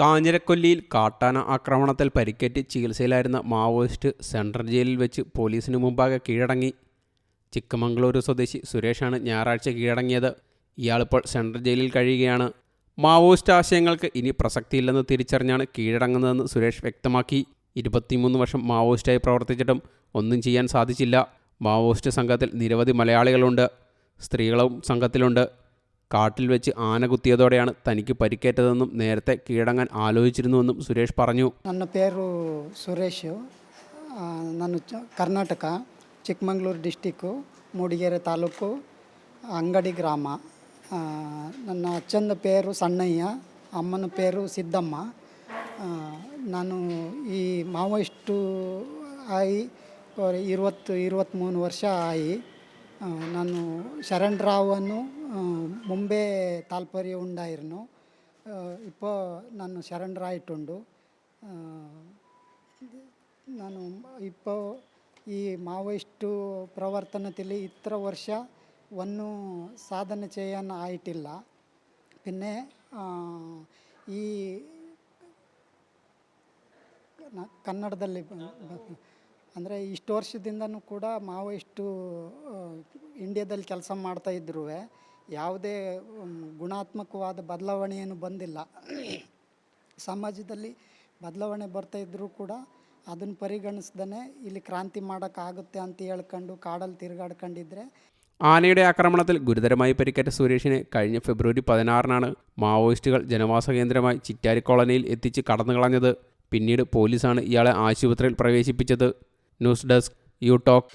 കാഞ്ഞിരക്കൊല്ലിയിൽ കാട്ടാന ആക്രമണത്തിൽ പരിക്കേറ്റ് ചികിത്സയിലായിരുന്ന മാവോയിസ്റ്റ് സെൻട്രൽ ജയിലിൽ വെച്ച് പോലീസിന് മുമ്പാകെ കീഴടങ്ങി. ചിക്കമംഗളൂരു സ്വദേശി സുരേഷാണ് ഞായറാഴ്ച കീഴടങ്ങിയത്. ഇയാളിപ്പോൾ സെൻട്രൽ ജയിലിൽ കഴിയുകയാണ്. മാവോയിസ്റ്റ് ആശയങ്ങൾക്ക് ഇനി പ്രസക്തിയില്ലെന്ന് തിരിച്ചറിഞ്ഞാണ് കീഴടങ്ങുന്നതെന്ന് സുരേഷ് വ്യക്തമാക്കി. ഇരുപത്തിമൂന്ന് വർഷം മാവോയിസ്റ്റായി പ്രവർത്തിച്ചിട്ടും ഒന്നും ചെയ്യാൻ സാധിച്ചില്ല. മാവോയിസ്റ്റ് സംഘത്തിൽ നിരവധി മലയാളികളുണ്ട്. സ്ത്രീകളും സംഘത്തിലുണ്ട്. കാട്ടിൽ വെച്ച് ആന കുത്തിയതോടെയാണ് തനിക്ക് പരിക്കേറ്റതെന്നും നേരത്തെ കീഴടങ്ങാൻ ആലോചിച്ചിരുന്നുവെന്നും സുരേഷ് പറഞ്ഞു ನನ್ನ പേರು ಸುರೇಶ್ ಆ, ನಾನು ಚ- ಕರ್ನಾಟಕ ಚಿಕ್ಕಮಂಗ್ಳೂರು ಡಿಸ್ಟಿಕ್ಕು ಮೂಡಿಗೆರೆ ತಾಲೂಕು ಅಂಗಡಿ ಗ್ರಾಮ ಆ, ನನ್ನ ಅಚ್ಚನ ಪೇರು ಸಣ್ಣಯ್ಯ ಅಮ್ಮನ ಪೇರು ಸಿದ್ದಮ್ಮ ಆ, ನಾನು ಈ ಮಾವೋಯಿಸ್ಟು ಆಯಿ ಅವ್ರ- ಇರುವತ್ತು ಇರುವತ್ತ್ಮೂರು ವರ್ಷ ನಾನು ಶರಣ್ ರಾವನ್ನು ಮುಂಬೈ താല്പര്യം ഉണ്ടായിരുന്നു ನಾನು ಶರಣರ ശരണരായിട്ടുണ്ട് ನಾನು ಇಪ್ಪೋ ಈ ಮಾವೋಯಿಸ್ಟು ಪ್ರವರ್ತನದಲ್ಲಿ ಇತರ ವರ್ಷ ಒಂದು ಸಾಧನೆ చేయన ಆಯಿಟ್ಟಿಲ್ಲ പിന്നെ ಈ ಕನ್ನಡದಲ್ಲಿ ಅಂದರೆ ಇಷ್ಟು ವರ್ಷದಿಂದನೂ ಕೂಡ ಮಾವೋಯಿಸ್ಟು ಇಂಡಿಯಾದಲ್ಲಿ ಕೆಲಸ ಮಾಡ್ತಾಯಿದ್ರು ಯಾವುದೇ ಮ್, ಗುಣಾತ್ಮಕವಾದ ಬದಲಾವಣೆ ಏನು ಬಂದಿಲ್ಲ ಸಮಾಜದಲ್ಲಿ ಬದಲಾವಣೆ ಬರ್ತಾ ಇದ್ದರೂ ಕೂಡ ಅದನ್ನು ಪರಿಗಣಿಸ್ದೇ ಇಲ್ಲಿ ಕ್ರಾಂತಿ ಮಾಡೋಕ್ಕಾಗುತ್ತೆ ಅಂತ ಹೇಳ್ಕೊಂಡು ಕಾಡಲ್ಲಿ ತಿರುಗಾಡ್ಕೊಂಡಿದ್ರೆ ആനയുടെ ആക്രമണത്തിൽ ഗുരുതരമായി പരിക്കേറ്റ സുരേഷിനെ കഴിഞ്ഞ ഫെബ്രുവരി പതിനാറിനാണ് മാവോയിസ്റ്റുകൾ ജനവാസ കേന്ദ്രമായി ചിറ്റാരി കോളനിയിൽ എത്തിച്ച് കടന്നുകളഞ്ഞത് പിന്നീട് പോലീസാണ് ഇയാളെ ആശുപത്രിയിൽ പ്രവേശിപ്പിച്ചത് ന്യൂസ് ഡെസ്ക് യു ടോക്ക്